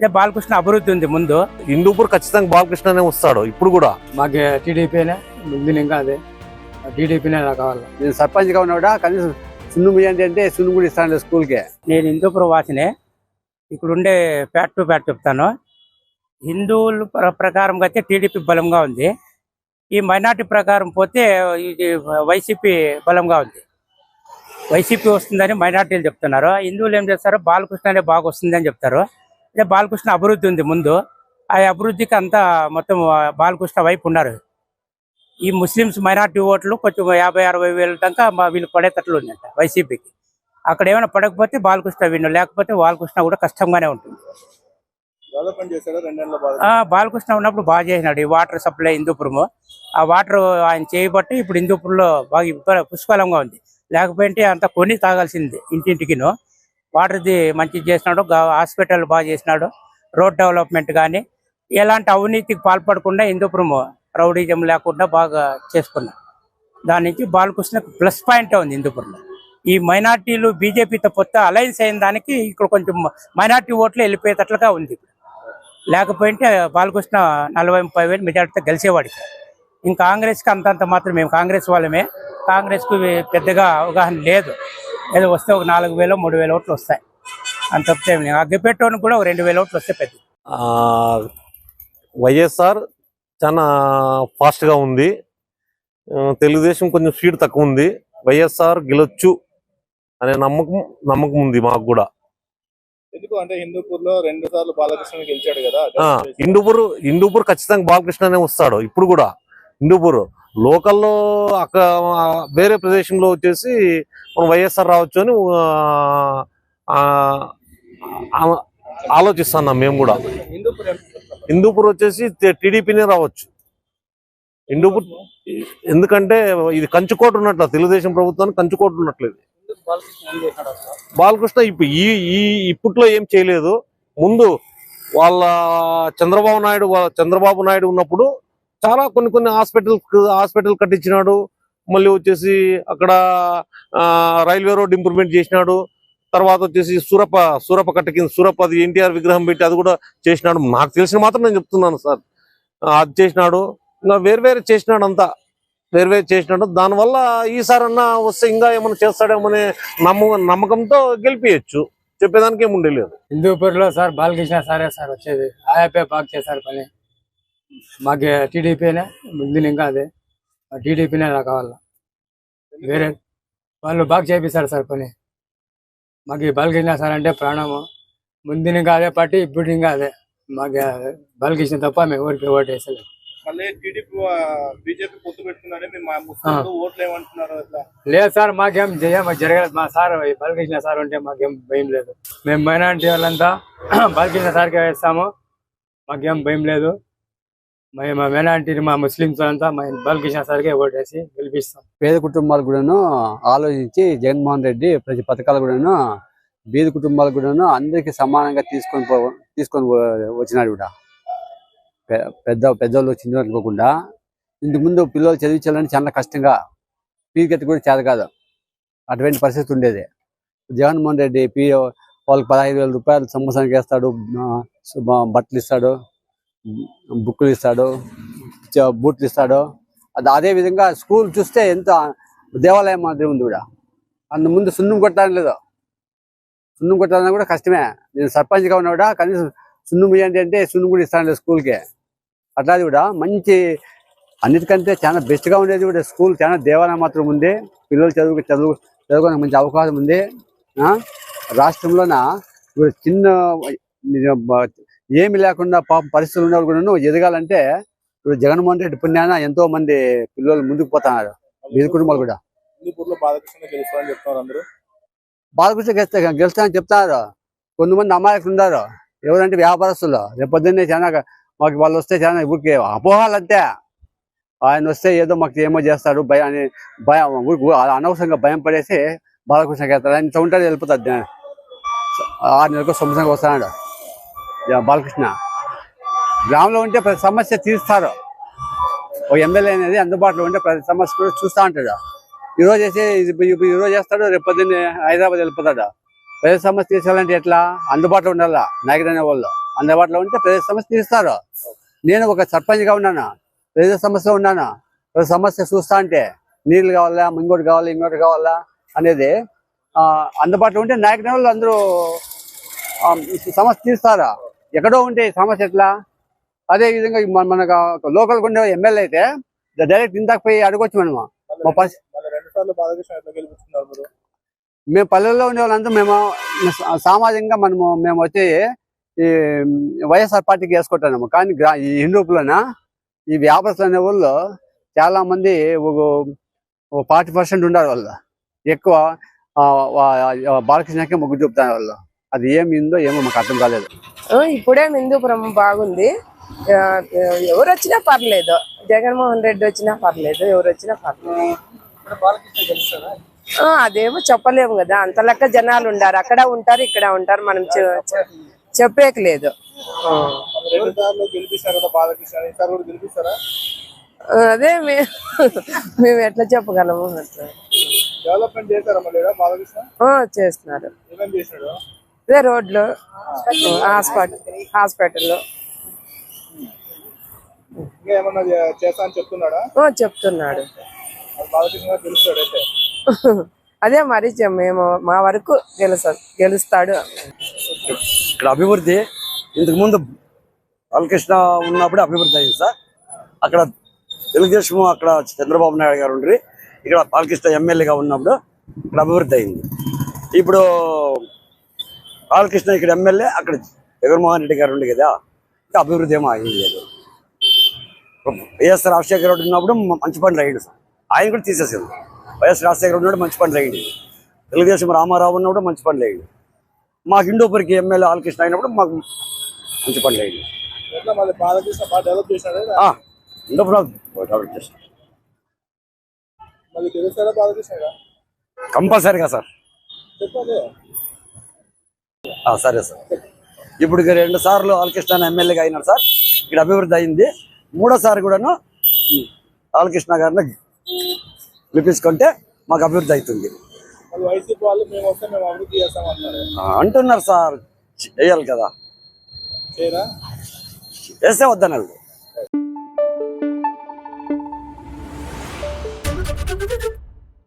ఇదే బాలకృష్ణ అభివృద్ధి ఉంది ముందు. హిందూపూర్ ఖచ్చితంగా బాలకృష్ణనే వస్తాడు ఇప్పుడు కూడా. మాకు టీడీపీనే ముందు ఇంకా అదే. టీడీపీనే నాకు కావాలి. నేను సర్పంచ్గా ఉన్నాడా కనీసం సున్ను బియ్యం అంటే సున్ను కూడా ఇస్తాను స్కూల్కి. నేను హిందూపురం వాసినే. ఇక్కడ ఉండే ఫ్యాట్ టు ఫ్యాట్ చెప్తాను. హిందువుల ప్ర- ప్రకారంగా అయితే టీడీపీ బలంగా ఉంది. ఈ మైనార్టీ ప్రకారం పోతే ఇది వైసీపీ బలంగా ఉంది. వైసీపీ వస్తుందని మైనార్టీలు చెప్తున్నారు. హిందువులు ఏం చేస్తారు? బాలకృష్ణ అనే బాగా వస్తుందని చెప్తారు. అంటే బాలకృష్ణ అభివృద్ధి ఉంది ముందు. ఆ అభివృద్ధికి అంతా మొత్తం బాలకృష్ణ వైపు ఉన్నారు. ఈ ముస్లిమ్స్ మైనార్టీ ఓట్లు కొంచెం యాభై అరవై వేల దాకా వీళ్ళు పడేటట్లు ఉందంట వైసీపీకి. అక్కడ ఏమైనా పడకపోతే బాలకృష్ణ విన్ను లేకపోతే బాలకృష్ణ కూడా కష్టంగానే ఉంటుంది. ఆ, బాలకృష్ణ ఉన్నప్పుడు బాగా చేసినాడు ఈ వాటర్ సప్లై హిందూపురము. ఆ వాటర్ ఆయన చేయబట్టి ఇప్పుడు హిందూపురంలో బాగా పుష్కలంగా ఉంది. లేకపోతే అంత కొని తాగాల్సింది ఇంటింటికిను. వాటర్ది మంచి చేసినాడు హాస్పిటల్ బాగా చేసినాడు. రోడ్ డెవలప్మెంట్ కానీ ఎలాంటి అవినీతికి పాల్పడకుండా హిందూపురము రౌడీజం లేకుండా బాగా చేసుకున్నాడు దాని నుంచి బాలకృష్ణ ప్లస్ పాయింట్ ఉంది హిందూపురంలో. ఈ మైనార్టీలు బీజేపీతో పొత్త అలయన్స్ అయిన దానికి ఇక్కడ కొంచెం మైనార్టీ ఓట్లు వెళ్ళిపోయేటట్లుగా ఉంది లేకపోయింటే బాలకృష్ణ నలభై ముప్పై వేలు మెజార్టీతో గెలిచేవాడికి. ఇంకా కాంగ్రెస్కి అంతంత మాత్రం మేము కాంగ్రెస్ వాళ్ళమే. కాంగ్రెస్కు పెద్దగా అవగాహన లేదు. ఏదో వస్తే ఒక నాలుగు వేలు మూడు వేల ఓట్లు వస్తాయి. అంత తప్పితే. అగ్గిపెట్టోనికి కూడా ఒక రెండు వేల ఓట్లు వస్తే పెద్ద. ఆ, వైఎస్ఆర్ చాలా ఫాస్ట్గా ఉంది. తెలుగుదేశం కొంచెం స్పీడ్ తక్కువ ఉంది. వైఎస్ఆర్ గెలొచ్చు అనే నమ్మకం నమ్మకం ఉంది మాకు కూడా. ఎందుకు? అంటే హిందూపూర్లో రెండు సార్లు బాలకృష్ణ గెలిచాడు కదా. ఆ, హిందూపూర్ హిందూపూర్ ఖచ్చితంగా బాలకృష్ణనే వస్తాడు ఇప్పుడు కూడా. హిందూపూర్. లోకల్లో అక్కడ ఆ, వేరే ప్రదేశంలో వచ్చేసి మనం వైఎస్ఆర్ రావచ్చు అని ఆలోచిస్తున్నాం మేము కూడా. హిందూపూర్ వచ్చేసి టీడీపీనే రావచ్చు. హిందూపూర్ ఎందుకంటే ఇది కంచుకోట ఉన్నట్లు తెలుగుదేశం ప్రభుత్వానికి కంచుకోట ఉన్నట్లేదు. బాలకృష్ణ ఇప్పుడు ఈ ఈ ఇప్పట్లో ఏం చేయలేదు. ముందు వాళ్ళ చంద్రబాబు నాయుడు చంద్రబాబు నాయుడు ఉన్నప్పుడు చాలా కొన్ని కొన్ని హాస్పిటల్ హాస్పిటల్ కట్టించినాడు. మళ్ళీ వచ్చేసి అక్కడ ఆ, రైల్వే రోడ్ ఇంప్రూవ్మెంట్ చేసినాడు. తర్వాత వచ్చేసి సూరప్ప సూరప్ప కట్ట కింద సూరప్ప అది ఎన్టీఆర్ విగ్రహం పెట్టి అది కూడా చేసినాడు. నాకు తెలిసిన మాత్రం నేను చెప్తున్నాను సార్. అది చేసినాడు. ఇంకా వేరువేరు చేసినాడు అంతా వేరు వేరు చేసినాడు. దానివల్ల ఈసారి అన్న వస్తే ఇంకా ఏమైనా చేస్తాడేమనే నమ్మ నమ్మకంతో గెలిపించచ్చు చెప్పేదానికి ఏమి ఉండలేదు హిందూపూర్లో సార్ బాలకృష్ణ సారే సార్ వచ్చేది. ఆయాపే బాగా చేశారు పని. మాకు టీడీపీనే ముందు ఇంకా అదే. టీడీపీనే నాకు కావాలి? వేరే వాళ్ళు బాగా చేపిస్తారు సార్ పని. మాకు ఈ బాలకృష్ణ సార్ అంటే ప్రాణము. ముందు ఇంకా అదే పార్టీ ఇప్పుడు ఇంకా అదే. మాకు బాలకృష్ణ తప్ప మేము ఊరికి ఓటు వేసలేదు లేదు సార్ మాకేం జయ జరగలేదు. మా సార్ బాలకృష్ణ సార్ ఉంటే మాకేం భయం లేదు. మేము మైనారిటీ వాళ్ళంతా బాలకృష్ణ సార్కే వేస్తాము. మాకేం భయం లేదు. మేము మా మా ముస్లింస్ అంతా మా బాలకృష్ణ సార్కే ఓటేసి గెలిపిస్తాం. పేద కుటుంబాలు కూడాను ఆలోచించి జగన్మోహన్ రెడ్డి ప్రతి పథకాలు కూడాను బీద కుటుంబాలు కూడాను అందరికీ సమానంగా తీసుకొని పో తీసుకొని వచ్చినాడు కూడా. పెద్ద పెద్దవాళ్ళు చిన్నోళ్ళు అనుకోకుండా ఇంతకు ముందు పిల్లలు చదివించాలంటే చాలా కష్టంగా. ఫీజు కూడా చేత కాదు. అటువంటి పరిస్థితి ఉండేది. జగన్మోహన్ రెడ్డి పీ వాళ్ళకి పదహైదు వేల రూపాయలు సంవత్సరానికి వేస్తాడు బట్టలు ఇస్తాడు. బుక్కులు ఇస్తాడు బూట్లు ఇస్తాడు. అది అదే విధంగా స్కూల్ చూస్తే ఎంత దేవాలయం మాదిరి ఉంది కూడా. అంత ముందు సున్నం కొట్టాలని లేదు. సున్నం కొట్టాలన్నా కూడా కష్టమే. నేను సర్పంచ్గా ఉన్నా కూడా కనీసం సున్నం బియ్యం అంటే సున్నం కూడా ఇస్తాను లేదు స్కూల్కి. అట్లాది కూడా మంచి అన్నిటికంటే చాలా బెస్ట్గా ఉండేది కూడా స్కూల్. చాలా దేవాలయం మాత్రం ఉంది. పిల్లలు చదువు చదువు చదువుకోవడానికి మంచి అవకాశం ఉంది. ఆ? రాష్ట్రంలోన? చిన్న ఏమి లేకుండా పాపం పరిస్థితులు ఉన్నప్పుడు కూడా ఎదగాలంటే ఇప్పుడు జగన్మోహన్ రెడ్డి పుణ్యాన ఎంతో మంది పిల్లలు ముందుకు పోతున్నారు. వీరి కుటుంబాలు కూడా. బాలకృష్ణ బాలకృష్ణ గెలిస్తే గెలుస్తానని చెప్తున్నారు కొంతమంది అమాయకులు ఉన్నారు. ఎవరంటే వ్యాపారస్తులు. రేపొద్దున్నే చాలా మాకు వాళ్ళు వస్తే చాలా ఊరికి అపోహాలు అంతే ఆయన వస్తే ఏదో మాకు ఏమో చేస్తాడు భయాన్ని భయం ఊరికి అనవసరంగా భయం పడేసి బాలకృష్ణ గెలుస్తాడు. ఆయన ఉంటాడు వెళ్ళిపోతాడు. ఆరు నెలలకు సంవత్సరంగా వస్తున్నాడు జ- బాలకృష్ణ. గ్రామంలో ఉంటే ప్రతి సమస్య తీరుస్తారు. ఒక ఎమ్మెల్యే అనేది అందుబాటులో ఉంటే ప్రతి సమస్య కూడా చూస్తూ ఉంటాడు. ఈరోజు చేస్తే ఈరోజు ఈ రోజు చేస్తాడు రేపు పొద్దున్నే హైదరాబాద్ వెళ్ళిపోతాడు. ప్రజల సమస్య తీర్చాలంటే ఎట్లా? అందుబాటులో ఉండాలా? నాయకుడు అనే వాళ్ళు అందుబాటులో ఉంటే ప్రజల సమస్య తీరుస్తారు. నేను ఒక సర్పంచ్గా ఉన్నాను? ప్రజల సమస్య ఉన్నాను? ప్రజల సమస్య చూస్తా అంటే నీళ్ళు కావాలా? ఇంకోటి కావాలా? ఇంకోటి కావాలా? అనేది ఆ, అందుబాటులో ఉంటే నాయకుల వాళ్ళు అందరూ సమస్య తీరుస్తారా? ఎక్కడో ఉంటే సమస్య ఎట్లా? అదే విధంగా మన మనకు లోకల్ ఉండే ఎమ్మెల్యే అయితే డైరెక్ట్ ఇందాక పోయి అడగొచ్చు మనము మేము పల్లెల్లో ఉండే వాళ్ళంతా మేము సామాజికంగా మనము మేము వచ్చి ఈ వైఎస్ఆర్ పార్టీకి వేసుకుంటున్నాము. కానీ గ్రా ఈ హిందూపులోన ఈ వ్యాపారస్తులు అనే వాళ్ళు చాలా మంది ఒక ఫార్టీ పర్సెంట్ ఉన్నారు వాళ్ళు. ఎక్కువ బాలకృష్ణకే మొగ్గు చూపుతారు వాళ్ళు. అది ఏమి ఉందో ఏమో మాకు అర్థం కాలేదు. ఇప్పుడే హిందూపురం బాగుంది. ఎవరు వచ్చినా పర్లేదు. జగన్మోహన్ రెడ్డి వచ్చినా పర్లేదు ఎవరు వచ్చినా పర్లేదు ఆ, అదేమో చెప్పలేము కదా. అంత లెక్క జనాలు ఉండారు. అక్కడ ఉంటారు ఇక్కడ ఉంటారు. మనం చెప్పేకలేదు. అదే మేము ఎట్లా చెప్పగలము? డెవలప్మెంట్ చేస్తున్నారు. అదే రోడ్లు హాస్పిటల్ చెప్తున్నాడా? అదే మరి చె- మేము మా వరకు గెలుస గెలుస్తాడు. ఇక్కడ అభివృద్ధి ఇంతకు ముందు బాలకృష్ణ ఉన్నప్పుడు అభివృద్ధి అయింది సార్. అక్కడ తెలుగుదేశం అక్కడ చంద్రబాబు నాయుడు గారు ఉండ్రి. ఇక్కడ బాలకృష్ణ ఎమ్మెల్యేగా ఉన్నప్పుడు ఇక్కడ అభివృద్ధి అయింది. ఇప్పుడు బాలకృష్ణ ఇక్కడ ఎమ్మెల్యే అక్కడ జగన్మోహన్ రెడ్డి గారు ఉండి కదా ఇంకా అభివృద్ధి ఏమో అయింది లేదు. వైఎస్ రాజశేఖర రెడ్డి ఉన్నప్పుడు మంచి పనులు అయ్యింది ఆయన కూడా తీసేసింది వైఎస్ రాజశేఖర ఉన్నప్పుడు మంచి పనులు అయ్యింది తెలుగుదేశం రామారావు ఉన్నప్పుడు మంచి పనులు అయ్యింది మాకు హిందూపూర్కి ఎమ్మెల్యే ఆలకృష్ణ అయినప్పుడు మాకు మంచి పనులు అయ్యింది బాలకృష్ణ బాలకృష్ణ కంపల్సరీగా సార్. సరే సార్. ఇప్పుడు రెండు సార్లు ఆలకృష్ణ ఎమ్మెల్యేగా అయినారు సార్. ఇక్కడ అభివృద్ధి అయింది. మూడోసారి కూడాను ఆలకృష్ణ గారిని పిలిపించుకుంటే మాకు అభివృద్ధి అవుతుంది. అంటున్నారు సార్. చేయాలి కదా. చేయరా? వేస్తే వద్దన్నారు.